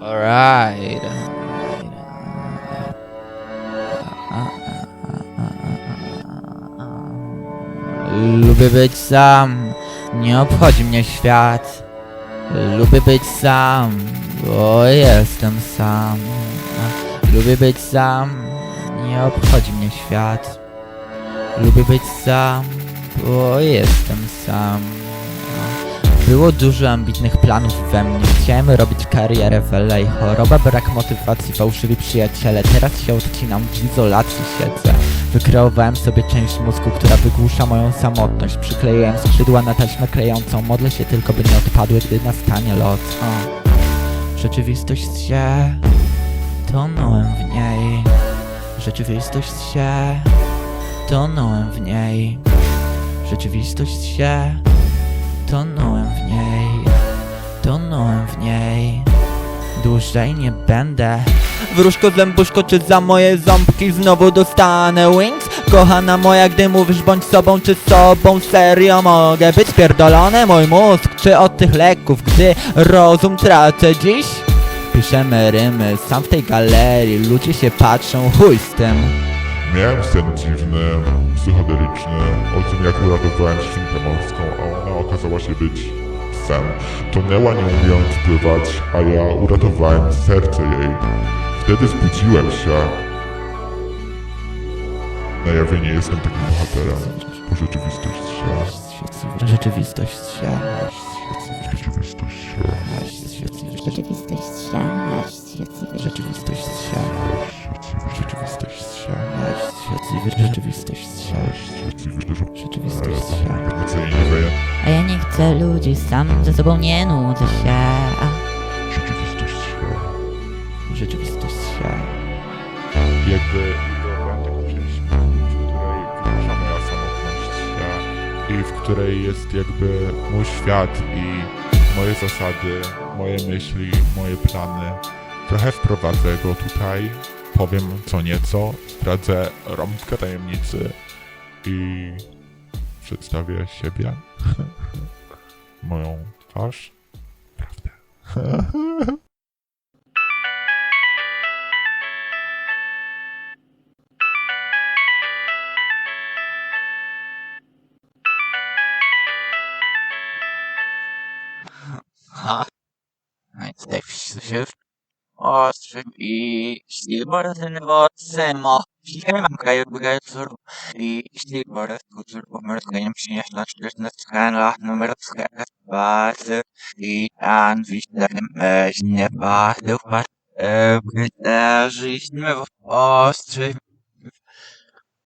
Alright. Lubię być sam, nie obchodzi mnie świat. Lubię być sam, bo jestem sam. Lubię być sam, nie obchodzi mnie świat. Lubię być sam, bo jestem sam. Było dużo ambitnych planów we mnie. Chciałem robić karierę w LA. Choroba, brak motywacji, fałszywi przyjaciele. Teraz się odcinam, w izolacji siedzę. Wykreowałem sobie część mózgu, która wygłusza moją samotność. Przykleiłem skrzydła na taśmę klejącą. Modlę się tylko, by nie odpadły, gdy nastanie lot. O. Rzeczywistość się... Tonąłem w niej. Rzeczywistość się... Tonąłem w niej. Rzeczywistość się... Tonąłem tonąłem w niej. Dłużej nie będę. Wróżko, zębuszko, czy za moje ząbki znowu dostanę wings? Kochana moja, gdy mówisz bądź sobą czy sobą, serio mogę być pierdolony mój mózg, czy od tych leków, gdy rozum tracę dziś? Piszemy rymy, sam w tej galerii, ludzie się patrzą, chuj z tym. Miałem sen dziwny, psychodeliczny, o tym jak uratowałem świnkę morską, a ona okazała się być psem. Tonęła nie umiejąc pływać, a ja uratowałem serce jej. Wtedy zbudziłem się. Na jawie nie jestem takim bohaterem, bo rzeczywistość się... Rzeczywistość się. Rzeczywistość się... Rzeczywistość się, Rzeczywistość się. rzeczywistość Rzeczywistość się. Rzeczywistość się. Rzeczywistość się. Chcę ludzi, sam ze sobą nie nudzę się. Rzeczywistość się... Rzeczywistość się. jakby ideowałem taką pieśń, w której wyraża moja samotność ja, i w której jest jakby mój świat i moje zasady, moje myśli, moje plany. Trochę wprowadzę go tutaj, powiem co nieco, zdradzę rąbkę tajemnicy i przedstawię siebie, moją twarz, prawdę. Ha. Najpierw ostrzyk i silborny wodzemo. Mam kraju bugajcur i silborny kutur pomrtkaniem przynieśla czterna skala numer skala bazy i an wiślanym meźnie bazy wpad. Wydarzyliśmy w ostrzyk